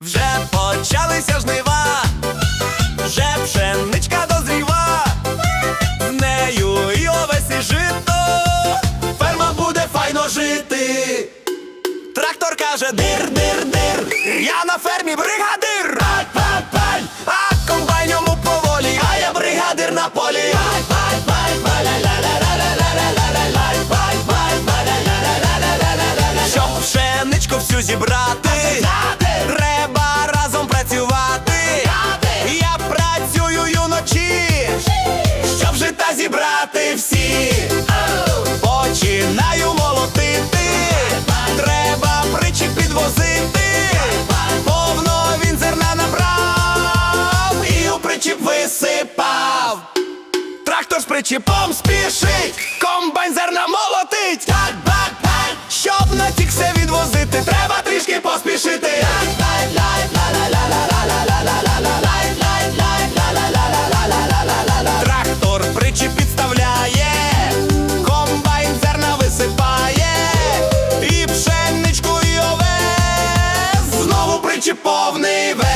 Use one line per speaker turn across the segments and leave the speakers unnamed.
Вже почалися жнива, вже пшеничка дозріва, в нею і овесі жито, ферма буде файно жити. Трактор каже дир, дир, дир, я на фермі бригадир, Паль, паль, паль, а комбайн йому поволі, а я бригадир на полі. Щоб пшеничку всю зібрав. Причіп висипав. Трактор з причіпом спішить, комбайн зерна молотить. Так, так, так. Щоб на тік все відвозити, треба трішки поспішити. Трактор причіп підставляє, комбайн зерна висипає, і пшеничку, і овес, знову причіп повний весь.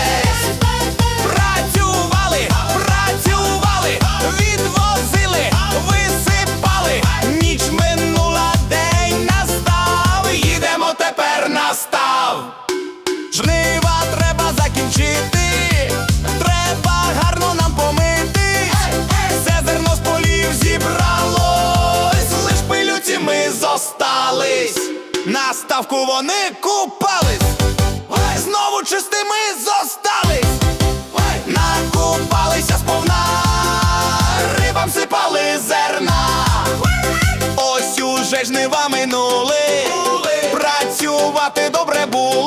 На ставку вони купались, знову чистими зостались. Накупалися сповна, рибам сипали зерна. Ось уже жнива минули, працювати добре було.